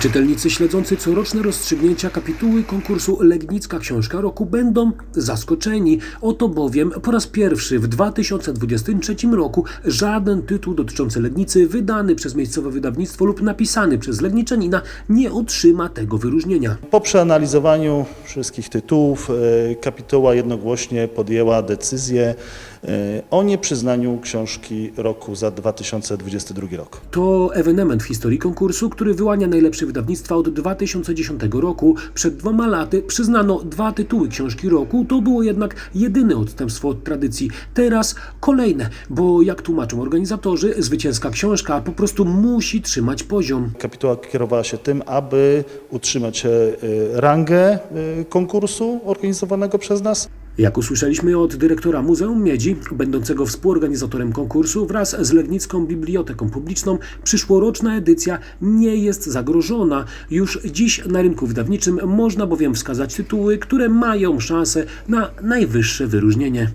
Czytelnicy śledzący coroczne rozstrzygnięcia kapituły konkursu Legnicka Książka Roku będą zaskoczeni. Oto bowiem po raz pierwszy w 2023 roku żaden tytuł dotyczący Legnicy wydany przez miejscowe wydawnictwo lub napisany przez Legniczanina nie otrzyma tego wyróżnienia. Po przeanalizowaniu wszystkich tytułów e, kapituła jednogłośnie podjęła decyzję o nieprzyznaniu książki roku za 2022 rok. To ewenement w historii konkursu, który wyłania najlepsze wydawnictwa od 2010 roku. Przed dwoma laty przyznano dwa tytuły książki roku, to było jednak jedyne odstępstwo od tradycji. Teraz kolejne, bo jak tłumaczą organizatorzy, zwycięska książka po prostu musi trzymać poziom. Kapituła kierowała się tym, aby utrzymać e, rangę e, konkursu organizowanego przez nas. Jak usłyszeliśmy od dyrektora Muzeum Miedzi, będącego współorganizatorem konkursu, wraz z Legnicką Biblioteką Publiczną, przyszłoroczna edycja nie jest zagrożona. Już dziś na rynku wydawniczym można bowiem wskazać tytuły, które mają szansę na najwyższe wyróżnienie.